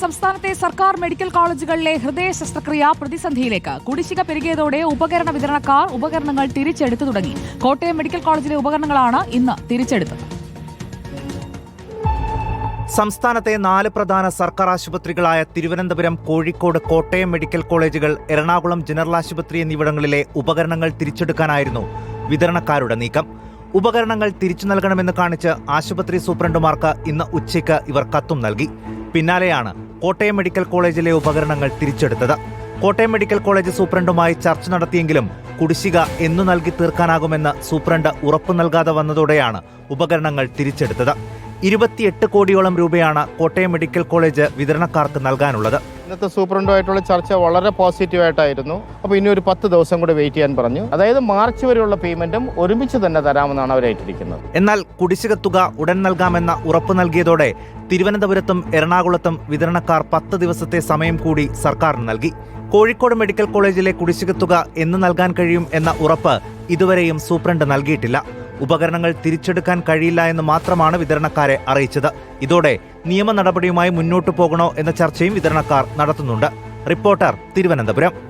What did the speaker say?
സംസ്ഥാനത്തെ സർക്കാർ മെഡിക്കൽ കോളേജുകളിലെ ഹൃദയ ശസ്ത്രക്രിയ പ്രതിസന്ധിയിലേക്ക് കുടിശ്ശിക പെരുകിയതോടെ ഉപകരണ വിതരണക്കാർ ഉപകരണങ്ങൾ തിരിച്ചെടുത്തു തുടങ്ങി. കോട്ടയം മെഡിക്കൽ കോളേജിലെ ഉപകരണങ്ങളാണ് ഇന്ന് തിരിച്ചെടുത്തത്. സംസ്ഥാനത്തെ നാല് പ്രധാന സർക്കാർ ആശുപത്രികളായ തിരുവനന്തപുരം കോഴിക്കോട് കോട്ടയം മെഡിക്കൽ കോളേജുകൾ എറണാകുളം ജനറൽ ആശുപത്രി എന്നിവിടങ്ങളിലെ ഉപകരണങ്ങൾ തിരിച്ചെടുക്കാനായിരുന്നു വിതരണക്കാരുടെ നീക്കം. ഉപകരണങ്ങൾ തിരിച്ചു നൽകണമെന്ന് കാണിച്ച് ആശുപത്രി സൂപ്രണ്ടുമാർക്ക് ഇന്ന് ഉച്ചയ്ക്ക് ഇവർ കത്തും നൽകി. പിന്നാലെയാണ് കോട്ടയം മെഡിക്കൽ കോളേജിലെ ഉപകരണങ്ങൾ തിരിച്ചെടുത്തത്. കോട്ടയം മെഡിക്കൽ കോളേജ് സൂപ്രണ്ടുമായി ചർച്ച നടത്തിയെങ്കിലും കുടിശ്ശിക എന്നു നൽകി തീർക്കാനാകുമെന്ന് സൂപ്രണ്ട് ഉറപ്പു നൽകാതെ വന്നതോടെയാണ് ഉപകരണങ്ങൾ തിരിച്ചെടുത്തത്. ഇരുപത്തിയെട്ട് കോടിയോളം രൂപയാണ് കോട്ടയം മെഡിക്കൽ കോളേജ് വിതരണക്കാർക്ക് നൽകാനുള്ളത്. ഇന്നത്തെ സൂപ്രണ്ടുമായിട്ടുള്ള ചർച്ച വളരെ പോസിറ്റീവായിട്ടായിരുന്നു. അപ്പോൾ ഇനി ഒരു പത്ത് ദിവസം കൂടെ വെയിറ്റ് ചെയ്യാൻ പറഞ്ഞു. അതായത് മാർച്ച് വരെയുള്ള പേയ്മെന്റും ഒരുമിച്ച് തന്നെ തരാമെന്നാണ് അവർ ഏറ്റിരിക്കുന്നത്. എന്നാൽ കുടിശ്ശിക തുക ഉടൻ നൽകാമെന്ന ഉറപ്പ് നൽകിയതോടെ തിരുവനന്തപുരത്തും എറണാകുളത്തും വിതരണക്കാർ പത്ത് ദിവസത്തെ സമയം കൂടി സർക്കാരിന് നൽകി. കോഴിക്കോട് മെഡിക്കൽ കോളേജിലെ കുടിശ്ശിക തുക എന്ന് നൽകാൻ കഴിയും എന്ന ഉറപ്പ് ഇതുവരെയും സൂപ്രണ്ട് നൽകിയിട്ടില്ല. ഉപകരണങ്ങൾ തിരിച്ചെടുക്കാൻ കഴിയില്ല എന്ന് മാത്രമാണ് വിതരണക്കാരെ അറിയിച്ചത്. ഇതോടെ നിയമ നടപടിയുമായി മുന്നോട്ടു പോകണോ എന്ന ചർച്ചയും വിതരണക്കാർ നടത്തുന്നുണ്ട്. റിപ്പോർട്ടർ തിരുവനന്തപുരം.